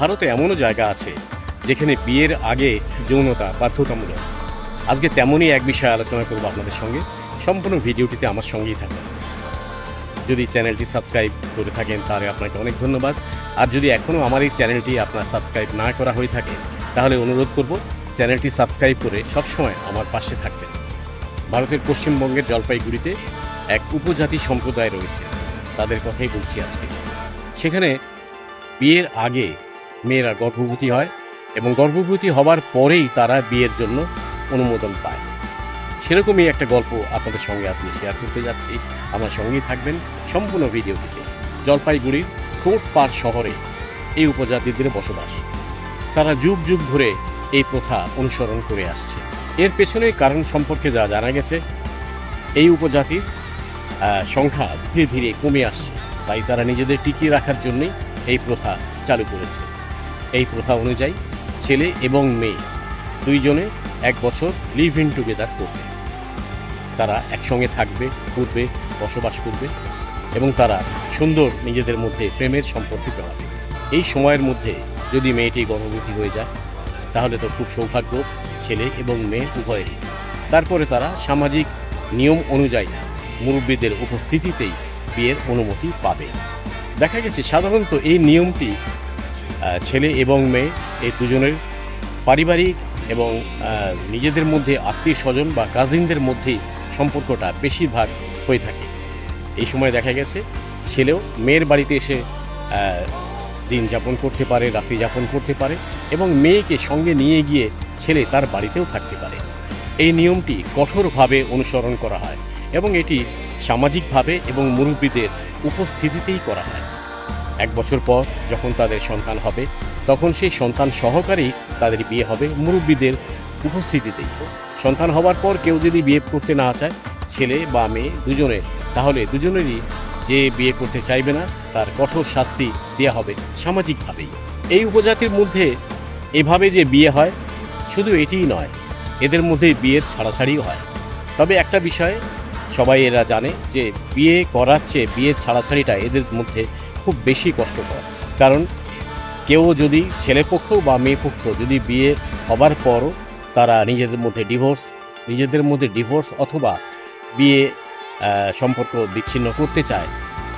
ভারতে এমনও জায়গা আছে যেখানে বিয়ের আগে যৌনতা বাধ্যতামূলক। আজকে তেমনই এক বিষয়ে আলোচনা করব আপনাদের সঙ্গে। সম্পূর্ণ ভিডিওটিতে আমার সঙ্গেই থাকবে যদি চ্যানেলটি সাবস্ক্রাইব করে থাকেন, তাহলে আপনাকে অনেক ধন্যবাদ। আর যদি এখনও আমার এই চ্যানেলটি আপনার সাবস্ক্রাইব না করা হয়ে থাকে, তাহলে অনুরোধ করব চ্যানেলটি সাবস্ক্রাইব করে সবসময় আমার পাশে থাকবেন। ভারতের পশ্চিমবঙ্গের জলপাইগুড়িতে এক উপজাতি সম্প্রদায় রয়েছে। তাদের কথাই বলছি আজকে। সেখানে বিয়ের আগে মেয়েরা গর্ভবতী হয় এবং গর্ভবতী হবার পরেই তারা বিয়ের জন্য অনুমোদন পায়। সেরকমই একটা গল্প আপনাদের সঙ্গে আপনি শেয়ার করতে যাচ্ছি। আমার সঙ্গেই থাকবেন সম্পূর্ণ ভিডিওটিতে জলপাইগুড়ির কোটপাড় শহরে এই উপজাতিদের বসবাস। তারা যুগ যুগ ধরে এই প্রথা অনুসরণ করে আসছে। এর পেছনে কারণ সম্পর্কে যা জানা গেছে, এই উপজাতির সংখ্যা ধীরে ধীরে কমে আসছে। তাই তারা নিজেদের টিকিয়ে রাখার জন্যই এই প্রথা চালু করেছে। এই প্রথা অনুযায়ী ছেলে এবং মেয়ে দুইজনে এক বছর লিভ ইন টুগেদার করবে। তারা একসঙ্গে থাকবে, ঘুরবে, বসবাস করবে এবং তারা সুন্দর নিজেদের মধ্যে প্রেমের সম্পর্ক জড়াবে। এই সময়ের মধ্যে যদি মেয়েটি গর্ভবতী হয়ে যায়, তাহলে তো খুব সৌভাগ্য ছেলে এবং মেয়ে উভয়েরই। তারপরে তারা সামাজিক নিয়ম অনুযায়ী মুরব্বীদের উপস্থিতিতেই বিয়ের অনুমতি পাবে। দেখা গেছে, সাধারণত এই নিয়মটি ছেলে এবং মেয়ে, এই দুজনের পারিবারিক এবং নিজেদের মধ্যে আত্মীয় স্বজন বা কাজিনদের মধ্যে সম্পর্কটা বেশিরভাগ হয়ে থাকে। এই সময় দেখা গেছে, ছেলেও মেয়ের বাড়িতে এসে দিন যাপন করতে পারে, রাত্রি যাপন করতে পারে এবং মেয়েকে সঙ্গে নিয়ে গিয়ে ছেলে তার বাড়িতেও থাকতে পারে। এই নিয়মটি কঠোরভাবে অনুসরণ করা হয় এবং এটি সামাজিকভাবে এবং মুরব্বীদের উপস্থিতিতেই করা হয়। এক বছর পর যখন তাদের সন্তান হবে, তখন সেই সন্তান সহকারেই তাদের বিয়ে হবে মুরব্বীদের উপস্থিতিতেই। সন্তান হওয়ার পর কেউ যদি বিয়ে করতে না চায়, ছেলে বা মেয়ে দুজনে তাহলে দুজনেরই যে বিয়ে করতে চাইবে না, তার কঠোর শাস্তি দেওয়া হবে সামাজিকভাবেই। এই উপজাতির মধ্যে এভাবে যে বিয়ে হয়, শুধু এটিই নয়, এদের মধ্যে বিয়ের ছাড়াছাড়িও হয়। তবে একটা বিষয় সবাই এরা জানে যে বিয়ে করার চেয়ে বিয়ের ছাড়াছাড়িটা এদের মধ্যে খুব বেশি কষ্টকর কারণ কেউ যদি ছেলেপক্ষ বা মেয়ে পক্ষ যদি বিয়ে হবার পরও তারা নিজেদের মধ্যে ডিভোর্স নিজেদের মধ্যে ডিভোর্স অথবা বিয়ে সম্পর্ক বিচ্ছিন্ন করতে চায়,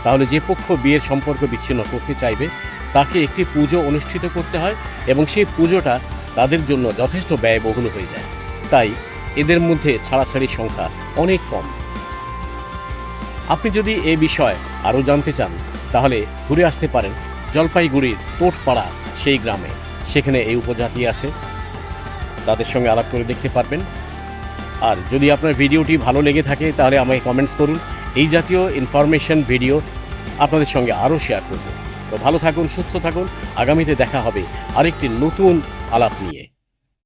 তাহলে যে পক্ষ বিয়ের সম্পর্ক বিচ্ছিন্ন করতে চাইবে, তাকে একটি পুজো অনুষ্ঠিত করতে হয় এবং সেই পুজোটা তাদের জন্য যথেষ্ট ব্যয়বহুল হয়ে যায়। তাই এদের মধ্যে ছাড়াছাড়ির সংখ্যা অনেক কম। আপনি যদি এ বিষয়ে আরও জানতে চান তাহলে ঘুরে আসতে পারেন জলপাইগুড়ির তোটপাড়া সেই গ্রামে। সেখানে এই উপজাতি আছে। তাদের সঙ্গে আলাপ করে দেখতে পারবেন। আর যদি আপনার ভিডিওটি ভালো লেগে থাকে, তাহলে আমাকে কমেন্টস করুন। এই জাতীয় ইনফরমেশন ভিডিও আপনাদের সঙ্গে আরও শেয়ার করব। তো ভালো থাকুন, সুস্থ থাকুন। আগামীতে দেখা হবে আরেকটি নতুন আলাপ নিয়ে।